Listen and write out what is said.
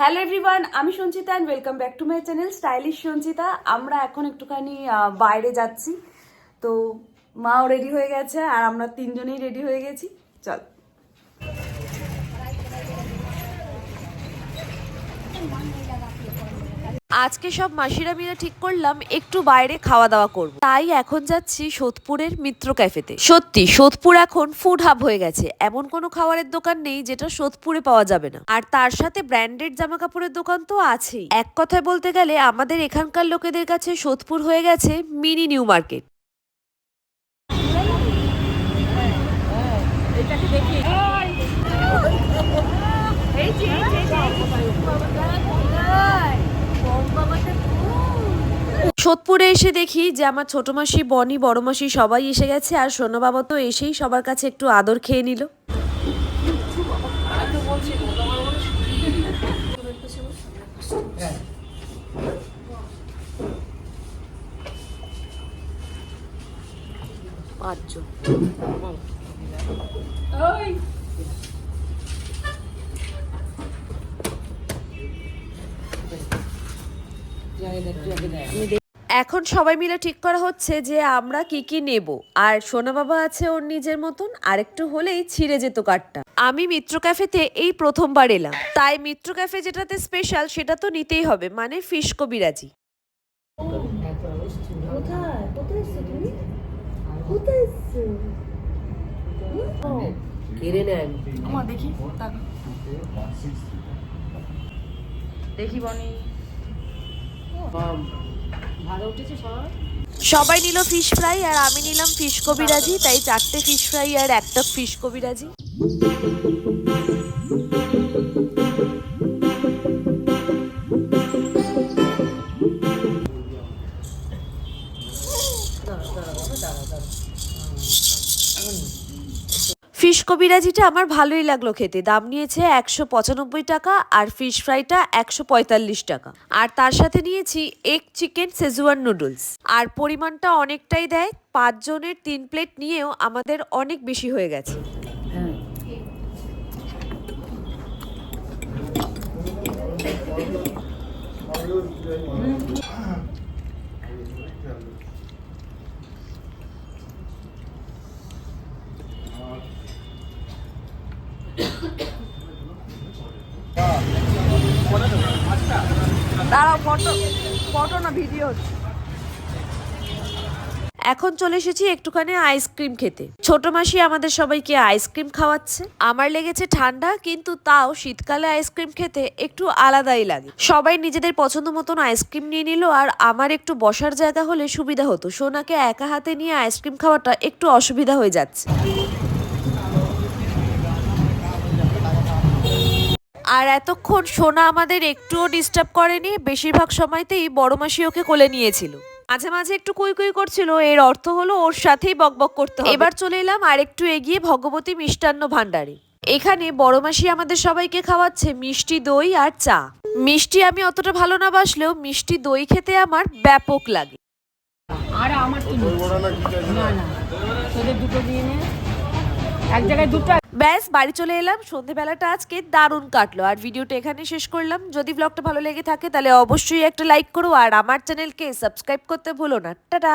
Hello everyone আমি Sanchita and welcome back to my channel stylish Sanchita. আমরা এখন একটুখানি বাইরে যাচ্ছি। তো মাও রেডি হয়ে গেছে আর আমরা তিনজনেই রেডি হয়ে গেছি। চল। আজকে সব মাসিরা মিলে ঠিক করলাম, একটু বাইরে খাওয়া দাওয়া করব। তাই এখন যাচ্ছি সোদপুরের মিত্র ক্যাফেতে। সত্যি, সোদপুর এখন ফুড হাব হয়ে গেছে। এমন কোনো খাবারের দোকান নেই যেটা সোদপুরে পাওয়া যাবে না। আর তার সাথে ব্র্যান্ডেড জামা কাপড়ের দোকান তো আছেই। এক কথায় বলতে গেলে আমাদের এখানকার লোকেদের কাছে সোদপুর হয়ে গেছে মিনি নিউ মার্কেট সোদপুরে এসে দেখি যে আমার ছোট মাসি বনি, বড় মাসি সবাই এসে গেছে আর সোনাবাবা তো এসেই সবার কাছে একটু আদর খেয়ে নিল। পাঁচজন। এখন সবাই মিলে ঠিক করা হচ্ছে যে আমরা কি কি নেব। আর সোনা বাবা আছে ওর নিজের মতন আরেকটু হলেই ছিঁড়ে যেত কাঠটা। আমি মিত্র ক্যাফেতে এই প্রথমবার এলাম। তাই মিত্র ক্যাফে যেটাতে স্পেশাল সেটা তো নিতেই হবে মানে ফিশ কবিরাজি। কোথায়? কোথায় এসছো তুমি? কোথায় এসছো? কেড়ে নেন আমার দেখি দেখি বনি। সবাই? নিল ফিশ ফ্রাই আর আমি নিলাম ফিশ কবিরাজি, তাই চারটে ফিশ ফ্রাই আর একটা ফিশ কবিরাজি। ফিশ কবিরাজিটা আমার ভালোই লাগল খেতে। দাম নিয়েছে একশো পঁচানব্বই টাকা আর ফিশ ফ্রাইটা একশো পঁয়তাল্লিশ টাকা। আর তার সাথে নিয়েছি এগ চিকেন সেজুয়ান নুডলস। আর পরিমাণটা অনেকটাই দেয়, পাঁচজনের তিন প্লেট নিয়েও আমাদের অনেক বেশি হয়ে গেছে। ভিডিও হচ্ছে। এখন চলে এসেছি একটুখানি আইসক্রিম খেতে। ছোট মাসি আমাদের সবাইকে আইসক্রিম খাওয়াচ্ছে। আমার লেগেছে ঠান্ডা, কিন্তু তাও শীতকালে আইসক্রিম খেতে একটু আলাদাই লাগে। সবাই নিজেদের পছন্দ মতন আইসক্রিম নিয়ে নিল, আর আমার একটু বসার জায়গা হলে সুবিধা হতো। সোনাকে একা হাতে নিয়ে আইসক্রিম খাওয়াটা একটু অসুবিধা হয়ে যাচ্ছে। আর এতক্ষণ সোনা আমাদের একটুও ডিস্টার্ব করেনি, বেশিরভাগ সময়তেই বড় মাসি ওকে কোলে নিয়েছিল। মাঝে মাঝে একটু কুই কুই করছিল, এর অর্থ হলো ওর সাথেই বকবক করতে এবার চলে এলাম আর একটু এগিয়ে ভগবতী মিষ্টান্ন ভাণ্ডারে। এখানে বড় মাসি আমাদের সবাইকে খাওয়াচ্ছে মিষ্টি দই আর চা। মিষ্টি আমি অতটা ভালো না বাসলেও মিষ্টি দই খেতে আমার ব্যাপক লাগে। আর আমার তো না না, তোদের দুটো দিয়ে নে। এক জায়গায় দুটো ব্যাস, বাড়ি চলে এলাম। সন্ধেবেলাটা আজকে দারুণ কাটলো। আর ভিডিওটা এখানে শেষ করলাম। যদি ব্লগটা ভালো লেগে থাকে, তাহলে অবশ্যই একটা লাইক করো। আর আমার চ্যানেলকে সাবস্ক্রাইব করতে ভুলো না। টাটা!